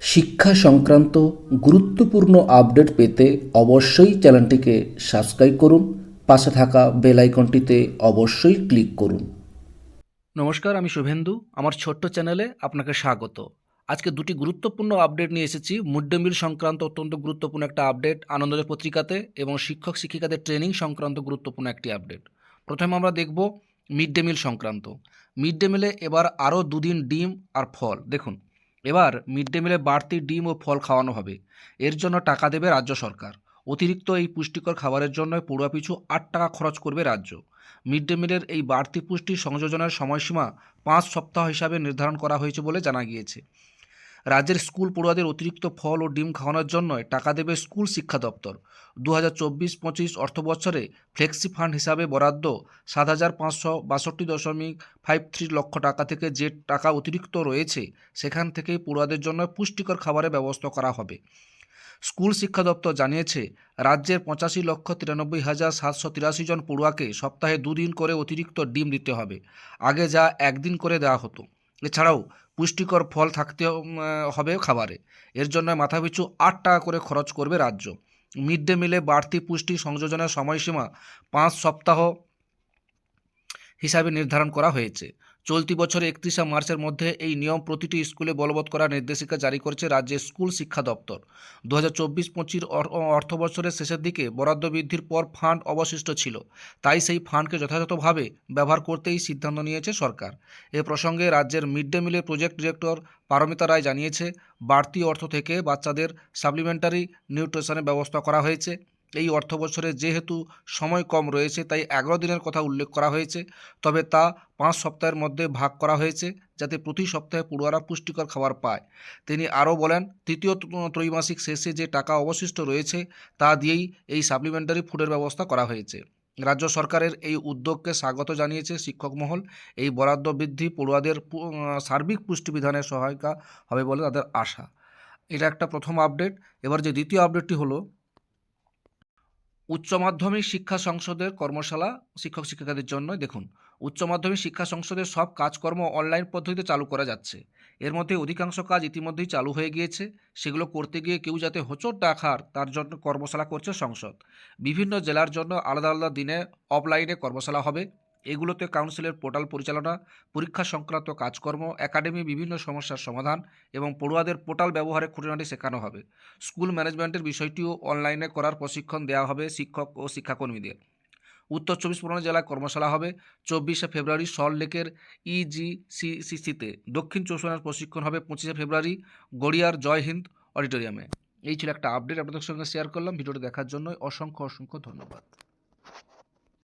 শিক্ষা সংক্রান্ত গুরুত্বপূর্ণ আপডেট পেতে অবশ্যই চ্যানেলটিকে সাবস্ক্রাইব করুন, পাশে থাকা বেল আইকনটিতে অবশ্যই ক্লিক করুন। নমস্কার, আমি শুভেন্দু। আমার ছোট্ট চ্যানেলে আপনাকে স্বাগত। আজকে দুটি গুরুত্বপূর্ণ আপডেট নিয়ে এসেছি। মিড ডে মিল সংক্রান্ত অত্যন্ত গুরুত্বপূর্ণ একটা আপডেট আনন্দের পত্রিকাতে এবং শিক্ষক শিক্ষিকাদের ট্রেনিং সংক্রান্ত গুরুত্বপূর্ণ একটি আপডেট। প্রথমে আমরা দেখব মিড ডে মিল সংক্রান্ত। মিড ডে মিলে এবার আরও দুদিন ডিম আর ফল। দেখুন এবার মিড ডে মিলে বাড়তি ডিম ও ফল খাওয়ানো হবে। এর জন্য টাকা দেবে রাজ্য সরকার। অতিরিক্ত এই পুষ্টিকর খাবারের জন্য পড়ুয়া পিছু আট টাকা খরচ করবে রাজ্য। মিড ডে মিলের এই বাড়তি পুষ্টি সংযোজনের সময়সীমা পাঁচ সপ্তাহ হিসাবে নির্ধারণ করা হয়েছে বলে জানা গিয়েছে। রাজ্যের স্কুল পড়ুয়াদের অতিরিক্ত ফল ও ডিম খাওয়ানোর জন্য টাকা দেবে স্কুল শিক্ষা দপ্তর। দু হাজার চব্বিশ পঁচিশ অর্থ বছরে ফ্লেক্সি ফান্ড হিসাবে বরাদ্দ সাত হাজার পাঁচশো বাষট্টি দশমিক ফাইভ থ্রি লক্ষ টাকা থেকে যে টাকা অতিরিক্ত রয়েছে, সেখান থেকেই পড়ুয়াদের জন্য পুষ্টিকর খাবারের ব্যবস্থা করা হবে। স্কুল শিক্ষা দপ্তর জানিয়েছে, রাজ্যের পঁচাশি লক্ষ তিরানব্বই হাজার সাতশো তিরাশি জন পড়ুয়াকে সপ্তাহে দুদিন করে অতিরিক্ত ডিম দিতে হবে। আগে যা একদিন করে দেওয়া হতো। এছাড়াও পুষ্টিকর ফল থাকতে হবে খাবারে। এর জন্য মাথাপিছু আট টাকা করে খরচ করবে রাজ্য। মিড ডে মিলে বাড়তি পুষ্টি সংযোজনের সময়সীমা পাঁচ সপ্তাহ হিসাবে নির্ধারণ করা হয়েছে। চলতি বছর একত্রিশে মার্চের মধ্যে এই নিয়ম প্রতিটি স্কুলে বলবৎ করার নির্দেশিকা জারি করেছে রাজ্যের স্কুল শিক্ষা দপ্তর। দু হাজার চব্বিশ পঁচিশ অর্থ বছরের শেষের দিকে বরাদ্দ বৃদ্ধির পর ফান্ড অবশিষ্ট ছিল। তাই সেই ফান্ডকে যথাযথভাবে ব্যবহার করতেই সিদ্ধান্ত নিয়েছে সরকার। এ প্রসঙ্গে রাজ্যের মিড ডে মিলের প্রজেক্ট ডিরেক্টর পারমিতা রায় জানিয়েছে, বাড়তি অর্থ থেকে বাচ্চাদের সাপ্লিমেন্টারি নিউট্রিশনের ব্যবস্থা করা হয়েছে। এই অর্থ বছরে যেহেতু সময় কম রয়েছে, তাই এগারো দিনের কথা উল্লেখ করা হয়েছে। তবে তা পাঁচ সপ্তাহের মধ্যে ভাগ করা হয়েছে, যাতে প্রতি সপ্তাহে পড়ুয়ারা পুষ্টিকর খাবার পায়। তিনি আরও বলেন, তৃতীয় ত্রৈমাসিক শেষে যে টাকা অবশিষ্ট রয়েছে, তা দিয়েই এই সাপ্লিমেন্টারি ফুডের ব্যবস্থা করা হয়েছে। রাজ্য সরকারের এই উদ্যোগকে স্বাগত জানিয়েছে শিক্ষক মহল। এই বরাদ্দ বৃদ্ধি পড়ুয়াদের সার্বিক পুষ্টিবিধানে সহায়িকা হবে বলে তাদের আশা। এটা একটা প্রথম আপডেট এবার যে দ্বিতীয় আপডেটটি হলো উচ্চ মাধ্যমিক শিক্ষা সংসদের কর্মশালা শিক্ষক শিক্ষিকাদের জন্য দেখুন, উচ্চ মাধ্যমিক শিক্ষা সংসদের সব কাজকর্ম অনলাইন পদ্ধতিতে চালু করা যাচ্ছে। এর মধ্যে অধিকাংশ কাজ ইতিমধ্যেই চালু হয়ে গিয়েছে। সেগুলো করতে গিয়ে কেউ যাতে হোঁচট না খার তার জন্য কর্মশালা করছে সংসদ। বিভিন্ন জেলার জন্য আলাদা আলাদা দিনে অফলাইনে কর্মশালা হবে। এগুলোতে কাউন্সিলের পোর্টাল পরিচালনা, পরীক্ষা সংক্রান্ত কাজকর্ম, একাডেমি, বিভিন্ন সমস্যার সমাধান এবং পড়ুয়াদের পোর্টাল ব্যবহারে খুঁটিনাটি শেখানো হবে। স্কুল ম্যানেজমেন্টের বিষয়টিও অনলাইনে করার প্রশিক্ষণ দেওয়া হবে শিক্ষক ও শিক্ষাকর্মীদের। উত্তর চব্বিশ পরগনা জেলায় কর্মশালা হবে। চব্বিশে ফেব্রুয়ারি সল্ট লেকের ইজিসিসিতে দক্ষিণ পরগনার প্রশিক্ষণ হবে পঁচিশে ফেব্রুয়ারি গড়িয়ার জয় হিন্দ অডিটোরিয়ামে। এই ছিল একটা আপডেট, আপনাদের সঙ্গে শেয়ার করলাম। ভিডিওটি দেখার জন্য অসংখ্য অসংখ্য ধন্যবাদ।